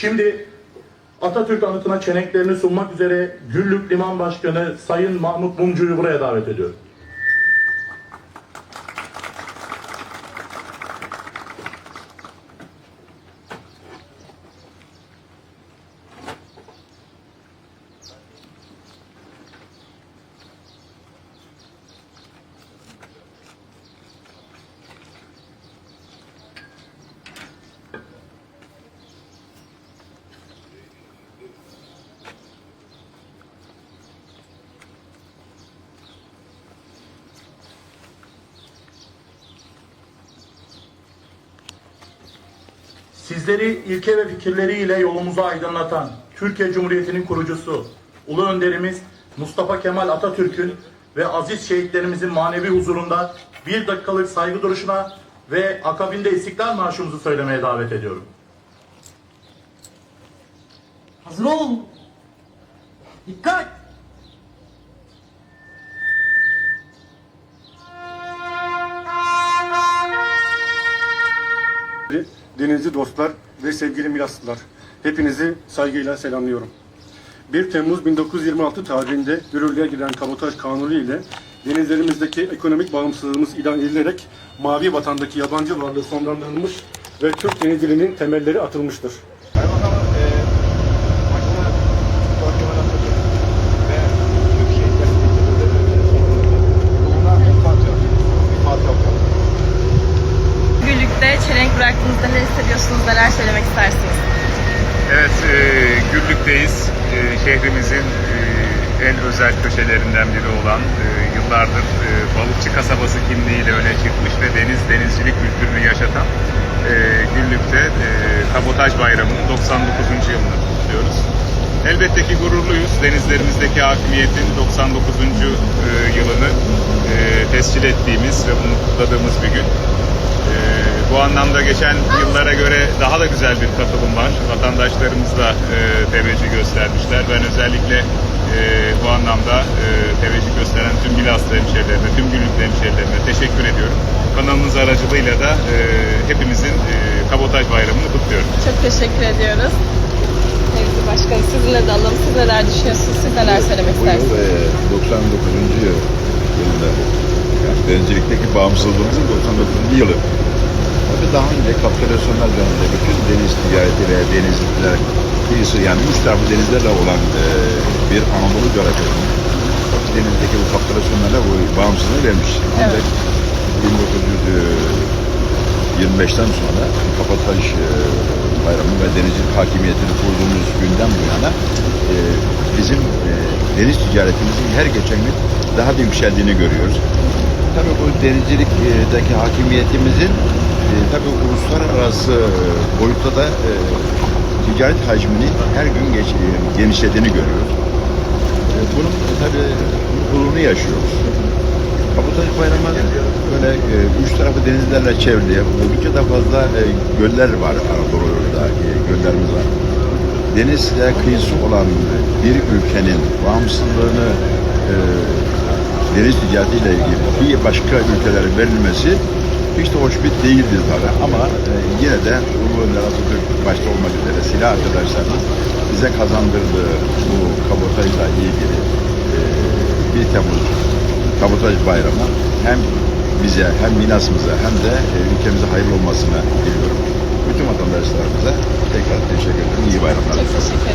Şimdi Atatürk anıtına çeneklerini sunmak üzere Güllük Liman Başkanı Sayın Mahmut Mumcu'yu buraya davet ediyorum. Sizleri ilke ve fikirleriyle yolumuzu aydınlatan Türkiye Cumhuriyeti'nin kurucusu Ulu Önderimiz Mustafa Kemal Atatürk'ün ve aziz şehitlerimizin manevi huzurunda bir dakikalık saygı duruşuna ve akabinde İstiklal Marşımızı söylemeye davet ediyorum. Hazır olun. Dikkat! Denizli dostlar ve sevgili miraslılar. Hepinizi saygıyla selamlıyorum. 1 Temmuz 1926 tarihinde yürürlüğe giren kabotaj kanunu ile denizlerimizdeki ekonomik bağımsızlığımız ilan edilerek mavi vatandaki yabancı varlığı sonlandırılmış ve Türk denizciliğinin temelleri atılmıştır. Kaymakamım e, başta Mustafa Kemal Atatürk ve Türk şehitlerimizin ruhuna enfat ifade yapalım. Güllük'te bıraktığınızda ne hissediyorsunuz, neler söylemek istersiniz? Evet, e, Güllük'teyiz. E, şehrimizin e, en özel köşelerinden biri olan, e, yıllardır e, balıkçı kasabası kimliğiyle öne çıkmış ve deniz denizcilik kültürünü yaşatan e, Güllük'te e, Kabotaj Bayramı'nın 99. yılını kutluyoruz. Elbette ki gururluyuz. Denizlerimizdeki hakimiyetin 99. e, yılını e, tescil ettiğimiğimiz ve bunu kutladığımız bir gün. Bu anlamda geçen yıllara göre daha da güzel bir katılım var. Vatandaşlarımız da e, teveccüh göstermişler. Ben özellikle e, bu anlamda e, teveccüh gösteren tüm Milaslı hemşehrilerime, tüm Güllüklı hemşehrilerime teşekkür ediyorum. Kanalınız aracılığıyla da e, hepimizin e, Kabotaj Bayramı'nı kutluyorum. Çok teşekkür ediyoruz. Sevgili Başkanım sizinle de alalım. Siz neler düşünüyorsunuz? Siz neler söylemek Bu yıl istersiniz? e, 99. yıl yılında yani denizcilikteki bağımsızlığımızın 99. yılı. Tabii daha önce kapitülasyonlar döneminde bütün deniz ticareti ve denizlikler kıyısı yani üç tarafı denizlerle olan e, bir Anadolu coğrafyasının denizdeki bu kapitülasyonlarla bu bağımsızlığı vermiş. Ancak 1925'ten sonra Kapataj e, Bayramı ve denizcilik hakimiyetini kurduğumuz günden bu yana e, bizim e, deniz ticaretimizin her geçen gün daha da yükseldiğini görüyoruz. Tabii bu denizcilikteki hakimiyetimizin e, tabii uluslararası boyutta da e, ticaret hacminin her gün geç, e, genişlediğini görüyoruz. E, bunun tabii gururunu yaşıyoruz. Kabotaj Bayramı böyle e, üç tarafı denizlerle çevrili. Oldukça da fazla e, göller var Anadolu'da, e, göllerimiz var. Denizle kıyısı olan bir ülkenin bağımsızlığını e, deniz ticaretiyle ilgili bir başka ülkelere verilmesi hiç de hoş bir değildir para ama e, yine de Ulu Önder Atatürk başta olmak üzere silah arkadaşlarımız bize kazandırdığı bu kabotajla ilgili e, 1 Temmuz kabotaj bayramı hem bize hem Minas'ımıza hem de e, ülkemize hayırlı olmasını diliyorum. Bütün vatandaşlarımıza tekrar teşekkür ederim. İyi bayramlar. Çok teşekkür ederim.